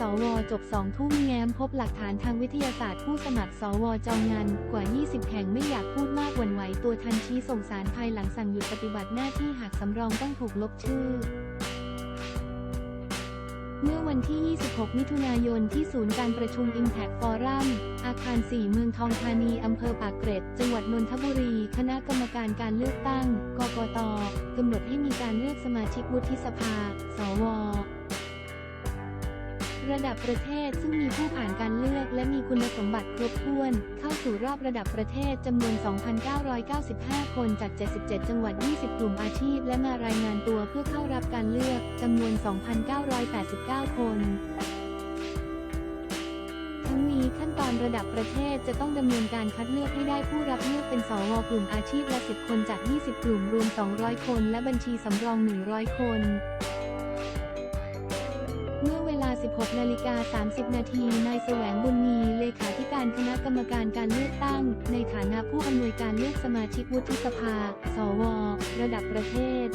สวจบสองทุ่มแง้มพบหลักฐานทางวิทยาศาสตร์ผู้สมัคร สวจองงานกว่า 20 แห่งไม่อยากพูดมากวั่นไหวตัวทันชี้ส่งสารภายหลังสั่งหยุดปฏิบัติหน้าที่หากสำรองต้องถูกลบชื่อเมื่อวันที่ 26 มิถุนายน ที่ศูนย์การประชุม Impact Forum อาคาร 4 เมืองทองธานี อำเภอปากเกร็ด จังหวัดนนทบุรี คณะกรรมการการเลือกตั้ง กกต กำหนดให้มีการเลือกสมาชิกวุฒิสภา สว ระดับประเทศซึ่งมีผู้ผ่านการเลือกและมีคุณสมบัติครบถ้วน เข้าสู่รอบระดับประเทศจำนวน 2,995 คนจาก 77 จังหวัด 20 กลุ่มอาชีพ และมารายงานตัวเพื่อเข้ารับการเลือกจำนวน 2,989 คนทั้งนี้ขั้นตอนระดับประเทศจะต้องดำเนินการคัดเลือกให้ได้ผู้รับเลือกเป็นสวกลุ่มอาชีพละ 10 คนจาก 20 กลุ่มรวม 200 คน และบัญชีสำรอง 100 คน 16นาฬิกา30 นาที นายแสวงบุญมี เลขาธิการคณะกรรมการการเลือกตั้ง ในฐานะผู้อำนวยการเลือกสมาชิกวุฒิสภา สว ระดับประเทศ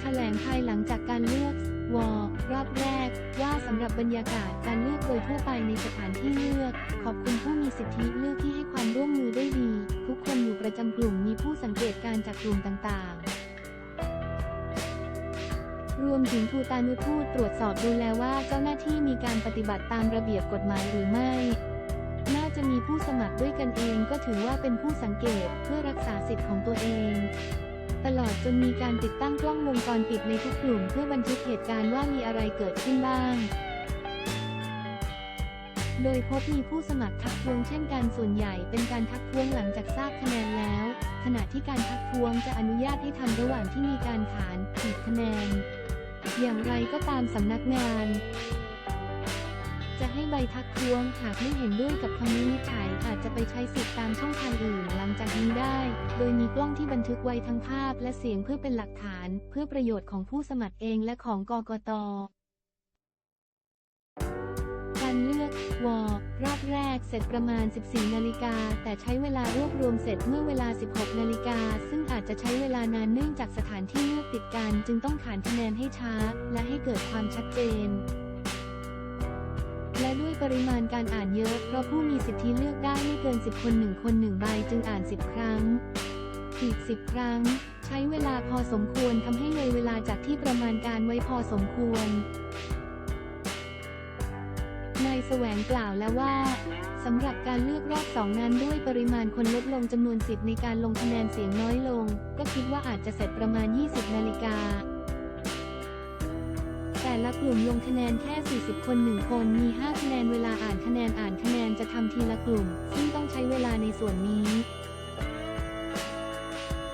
แถลงภายหลังจากการเลือกวอรอบแรก ว่าสำหรับบรรยากาศการเลือกโดยทั่วไปในสถานที่เลือก ขอบคุณผู้มีสิทธิเลือกที่ให้ความร่วมมือได้ดี ทุกคนอยู่ประจำกลุ่มมีผู้สังเกตการจากกลุ่มต่างๆ รวมถึงทูตานุทูตตรวจสอบดูแลว่าเจ้าหน้าที่มีการปฏิบัติตามระเบียบกฎหมายหรือไม่ น่าจะมีผู้สมัครด้วยกันเองก็ถือว่าเป็นผู้สังเกตเพื่อรักษาสิทธิ์ของตัวเอง ตลอดจนมีการติดตั้งกล้องวงจรปิดในทุกกลุ่มเพื่อบันทึกเหตุการณ์ว่ามีอะไรเกิดขึ้นบ้างโดยพบมีผู้สมัครทักท้วงเช่นกันส่วนใหญ่เป็นการทักท้วงหลังจากทราบคะแนนแล้ว ขณะที่การทักท้วงจะอนุญาตให้ทำระหว่างที่มีการขานขีดคะแนน อย่างไรก็ตามสำนักงาน จะให้ใบทักท้วงหากไม่เห็นด้วยกับคำวินิจฉัยอาจจะไปใช้สิทธิตามช่องทางอื่นหลังจากนี้ได้ โดยมีกล้องที่บันทึกไว้ทั้งภาพและเสียงเพื่อเป็นหลักฐาน เพื่อประโยชน์ของผู้สมัครเองและของกกตการเลือกว รอบแรกเสร็จประมาณ 14 นาฬิกา แต่ใช้เวลารวบรวมเสร็จเมื่อเวลา 16 นาฬิกา ซึ่งอาจจะใช้เวลานานเนื่องจากสถานที่เลือกติดกัน จึงต้องขานคะแนนให้ช้า และให้เกิดความชัดเจน และด้วยปริมาณการอ่านเยอะ เพราะผู้มีสิทธิเลือกได้ไม่เกิน 10 คน1คน1ใบจึงอ่าน 10 ครั้ง อีก 10 ครั้ง ใช้เวลาพอสมควรทำให้เลยเวลาจากที่ประมาณการไว้พอสมควร แสวงกล่าวแล้วว่าสำหรับการเลือกรอบสองนั้นด้วยปริมาณคนลดลงจำนวนสิทธิ์ในการลงคะแนนเสียงน้อยลง ก็คิดว่าอาจจะเสร็จประมาณ 20 นาฬิกา แต่ละกลุ่มลงคะแนนแค่ 40 คน1คนมี 5 คะแนนเวลาอ่านคะแนนอ่านคะแนนจะทำทีละกลุ่ม ซึ่งต้องใช้เวลาในส่วนนี้